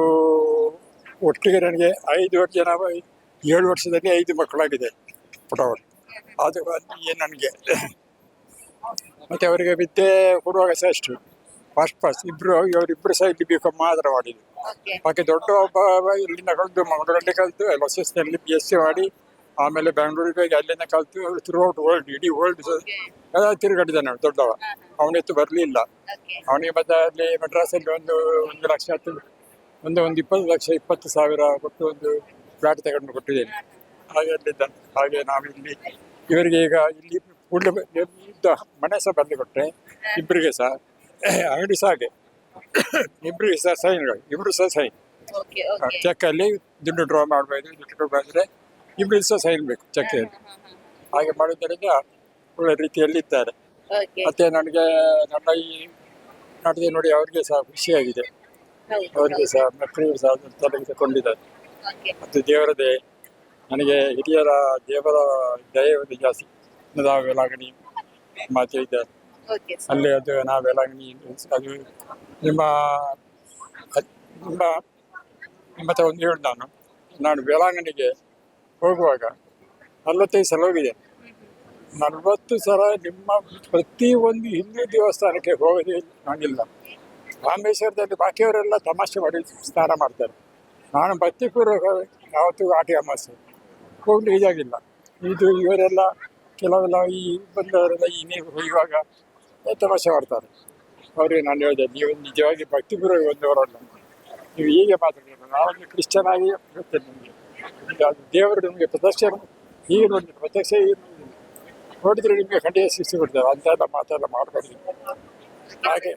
ಒಟ್ಟಿಗೆ ನನಗೆ ಐದು ವರ್ಷ ಜನ ಏಳು ವರ್ಷದಲ್ಲಿ ಐದು ಮಕ್ಕಳಾಗಿದೆ ಪುಟವರು ಅದು ನನಗೆ. ಮತ್ತು ಅವರಿಗೆ ವಿದ್ಯೆ ಕೊಡುವಾಗ ಸಹ ಅಷ್ಟು ಫಸ್ಟ್ ಫಸ್ಟ್ ಇಬ್ರು ಇವರಿಬ್ರು ಸಹ ಇಲ್ಲಿ ಬಿ ಕಾಮ್ ಮಾತ್ರ ಮಾಡಿದ್ರು ಬಾಕಿ ದೊಡ್ಡ ಒಬ್ಬ ಇಲ್ಲಿಂದ ಕಲಿತು ಮಂಗಳೂರಲ್ಲಿ ಕಲಿತು ಎಲ್ ಎಸ್ ಎಸ್ನಲ್ಲಿ ಬಿ ಎಸ್ ಸಿ ಮಾಡಿ ಆಮೇಲೆ ಬೆಂಗಳೂರಿಗೆ ಹೋಗಿ ಅಲ್ಲಿಂದ ಕಲಿತು ಥ್ರೂಔಟ್ ವರ್ಲ್ಡ್ ಇಡೀ ವರ್ಲ್ಡ್ ತಿರುಗಾಡಿದ್ದಾನೆ ಅವ್ನು ದೊಡ್ಡವ. ಅವನಿತ್ತು ಬರಲಿಲ್ಲ. ಅವನಿಗೆ ಮತ್ತೆ ಅಲ್ಲಿ ಮಡ್ರಾಸಲ್ಲಿ ಒಂದು ಒಂದು ಲಕ್ಷ ಹತ್ತು ಒಂದು ಒಂದು ಇಪ್ಪತ್ತು ಲಕ್ಷ ಇಪ್ಪತ್ತು ಸಾವಿರ ಕೊಟ್ಟು ಒಂದು ಫ್ಲಾಟ್ ತಗೊಂಡು ಕೊಟ್ಟಿದ್ದೇನೆ. ಹಾಗೆ ಅಲ್ಲಿದ್ದಾನೆ ಹಾಗೆ ನಾವಿಲ್ಲಿ ಇವರಿಗೆ ಈಗ ಇಲ್ಲಿ ಕೂಡಲೇ ಇದ್ದ ಮನೆ ಸಹ ಬರಲಿ ಕೊಟ್ಟರೆ ಇಬ್ಬರಿಗೆ ಸಹ. ಅಂಗಡಿ ಸಹ ಹಾಗೆ ಇಬ್ರು ಸಹ ಸೈನ್ಗಳು ಇಬ್ರು ಸಹ ಸೈನ್. ಚೆಕ್ಕಲ್ಲಿ ದುಡ್ಡು ಡ್ರಾ ಮಾಡಬೇಕು ದುಡ್ಡು ಡ್ರಾ ಮಾಡಿದ್ರೆ ಇಬ್ರು ಸಹ ಸೈನ್ ಬೇಕು ಚೆಕ್ಕಲ್ಲಿ ಹಾಗೆ ಮಾಡೋದ್ರಿಂದ ಒಳ್ಳೆ ರೀತಿಯಲ್ಲಿ ಇದ್ದಾರೆ. ಮತ್ತೆ ನನಗೆ ನನ್ನ ಈ ನಾಟಕ ನೋಡಿ ಅವ್ರಿಗೆ ಸಹ ಖುಷಿಯಾಗಿದೆ. ಅವ್ರಿಗೆ ಸಹ ಮಕ್ಕಳಿಗೆ ಸಹ ಅದನ್ನು ತಲೆಗೆ ತಗೊಂಡಿದ್ದಾರೆ ಮತ್ತು ದೇವರದೇ ನನಗೆ ಹಿರಿಯರ ದೇವರ ದಯೆ ಒಂದು ಜಾಸ್ತಿ ಮಾತೆ ಇದ್ದಾರೆ ಅಲ್ಲಿ ಅದು ನಾವೆಲ್ಲ ಅದು ನಿಮ್ಮ ನಿಮ್ಮ ನಿಮ್ಮ ಹತ್ರ ಒಂದು ಹೇಳಿ ನಾನು. ನಾನು ವೇಳಾಂಗಣಿಗೆ ಹೋಗುವಾಗ ನಲವತ್ತೈದು ಸಲ ಹೋಗಿದೆ ನಲವತ್ತು ಸಲ ನಿಮ್ಮ ಪ್ರತಿ ಒಂದು ಹಿಂದೂ ದೇವಸ್ಥಾನಕ್ಕೆ ಹೋಗೋದೇ ನಾನಿಲ್ಲ. ರಾಮೇಶ್ವರದಲ್ಲಿ ಬಾಕಿಯವರೆಲ್ಲ ತಮಾಷೆ ಮಾಡಿ ಸ್ನಾನ ಮಾಡ್ತಾರೆ. ನಾನು ಭಕ್ತಿಪೂರ್ವಕ ಯಾವತ್ತೂ ಆಟಿ ಅಮಾಸೆ. ಹೋಗ್ಲಿಕ್ಕೆ ಇದಾಗಿಲ್ಲ. ಇದು ಇವರೆಲ್ಲ ಕೆಲವೆಲ್ಲ ಈ ಬಂದವರೆಲ್ಲ ಈ ನೀರು ಹೊಯ್ಯುವಾಗ ತಮಾಷೆ ಮಾಡ್ತಾರೆ ಅವ್ರಿಗೆ ನಾನು ಹೇಳಿದೆ, ನೀವು ನಿಜವಾಗಿ ಭಕ್ತಿಪೂರ್ವಕ ಬಂದವರಲ್ಲ ನೀವು ಹೀಗೆ ಮಾತಾಡೋದು ನಾವೊಂದು ಕ್ರಿಶ್ಚಿಯನ್ ಆಗಿ ಹೇಳ್ತೇನೆ ನಿಮಗೆ. ಅದು ದೇವರು ನಿಮಗೆ ಪ್ರದರ್ಶನ ಈಗ ನೋಡಿ ಪ್ರತ್ಯಕ್ಷ ಈಗ. ನೋಡಿದ್ರೆ ನಿಮಗೆ ಖಂಡಿತ ಶಿಕ್ಷೆ ಕೊಡ್ತಾರೆ ಅಂತೆಲ್ಲ ಮಾತೆಲ್ಲ ಮಾಡಬಾರ್ದು. ಹಾಗೆ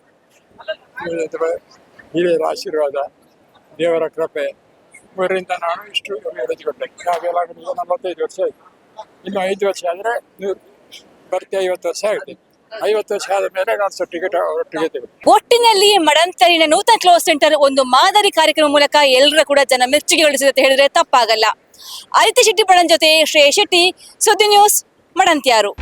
ಹಿರಿಯರ ಆಶೀರ್ವಾದ, ದೇವರ ಕೃಪೆ, ಇವರಿಂದ ನಾನು ಇಷ್ಟು ರಚಿಕೊಂಡೆ ನಾವೆಲ್ಲ ನಲವತ್ತೈದು ವರ್ಷ ಆಯಿತು. ಇನ್ನು ಐದು ವರ್ಷ ಆದರೆ ನೂರು ಬರ್ತಿ ಐವತ್ತು ವರ್ಷ ಆಗುತ್ತೆ. ಒಟ್ಟಿನಲ್ಲಿ ಮಡಂತರಿನ ನೂತನ ಕ್ಲೋಸ್ ಸೆಂಟರ್ ಒಂದು ಮಾದರಿ ಕಾರ್ಯಕ್ರಮ ಮೂಲಕ ಎಲ್ಲರ ಕೂಡ ಜನ ಮೆಚ್ಚುಗೆ ಗಳಿಸಿದೆ ಅಂತ ಹೇಳಿದ್ರೆ ತಪ್ಪಾಗಲ್ಲ. ಆದಿತ್ಯ ಶೆಟ್ಟಿ ಪಡನ್ ಜೊತೆ ಶ್ರೇಯ ಶೆಟ್ಟಿ, ಸುದ್ದಿ ನ್ಯೂಸ್ ಮಡಂತ್ಯಾರು.